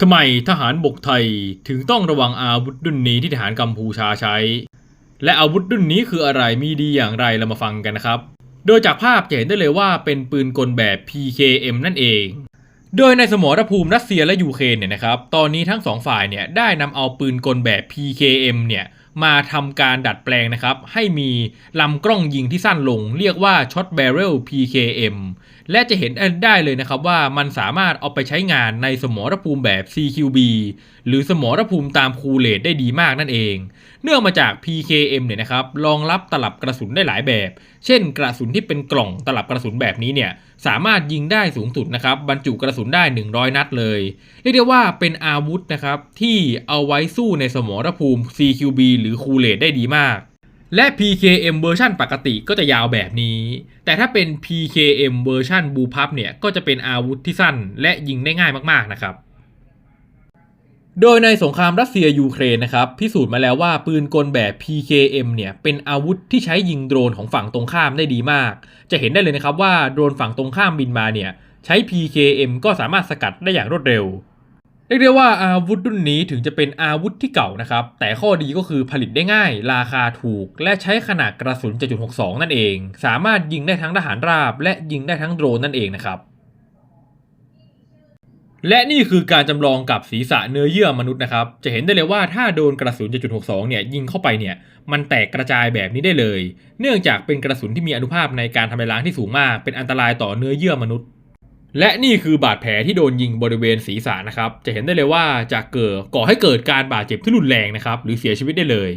ทำไมทหารบกไทยถึงต้องระวังอาวุธรุ่นนี้ที่ทหารกัมพูชาใช้ และอาวุธรุ่นนี้คืออะไรมีดีอย่างไรเรามาฟังกันนะครับ โดยจากภาพจะเห็นได้เลยว่าเป็นปืนกลแบบ PKM นั่นเอง โดยในสมรภูมิรัสเซียและยูเครนเนี่ยนะครับ ตอนนี้ทั้งสองฝ่ายเนี่ยได้นำเอาปืนกลแบบ PKM เนี่ย มาทำการดัดแปลงนะครับ ให้มีลำกล้องยิงที่สั้นลง เรียกว่า Shot Barrel PKM และจะเห็นได้เลยนะครับว่ามันสามารถเอาไปใช้งานในสมรภูมิแบบ CQB หรือสมรภูมิตามคูเลตได้ดีมากนั่นเอง เนื่องมาจาก PKM เนี่ยนะครับรองรับตลับกระสุนได้หลายแบบ เช่น กระสุนที่เป็นกล่องตลับกระสุนแบบนี้เนี่ยสามารถยิงได้สูงสุดนะครับบรรจุกระสุนได้ 100 นัดเลย เรียกได้ว่าเป็นอาวุธนะครับที่เอาไว้สู้ในสมรภูมิ CQB หรือคูเลตได้ดีมาก และ PKM เวอร์ชันปกติก็จะยาวแบบนี้ แต่ถ้าเป็น PKM เวอร์ชันบูพับเนี่ยก็จะเป็นอาวุธที่สั้นและยิงได้ง่ายมากๆนะครับ โดยในสงครามรัสเซียยูเครนนะครับพิสูจน์มาแล้วว่าปืนกลแบบ PKM เนี่ยเป็นอาวุธที่ใช้ยิงโดรนของฝั่งตรงข้ามได้ดีมาก จะเห็นได้เลยนะครับว่าโดรนฝั่งตรงข้ามบินมาเนี่ยใช้ PKM ก็สามารถสกัดได้อย่างรวดเร็วเรียกได้ว่าอาวุธรุ่นนี้ถึงจะเป็นอาวุธที่เก่านะครับ แต่ข้อดีก็คือผลิตได้ง่าย ราคาถูก และใช้ขนาดกระสุน 7.62 นั่นเอง สามารถยิงได้ทั้งทหารราบ และยิงได้ทั้งโดรนนั่นเองนะครับ และนี่คือการจำลองกับศีรษะเนื้อเยื่อมนุษย์นะครับ จะเห็นได้เลยว่าถ้าโดนกระสุน7.62เนี่ยยิงเข้าไปเนี่ยมันแตกกระจายแบบนี้ได้เลย เนื่องจากเป็นกระสุนที่มีอนุภาพในการทำลายล้างที่สูงมาก เป็นอันตรายต่อเนื้อเยื่อมนุษย์ และนี่คือบาดแผลที่โดนยิงบริเวณศีรษะนะครับ จะเห็นได้เลยว่าจะเกิดก่อให้เกิดการบาดเจ็บที่รุนแรงนะครับหรือเสียชีวิตได้เลย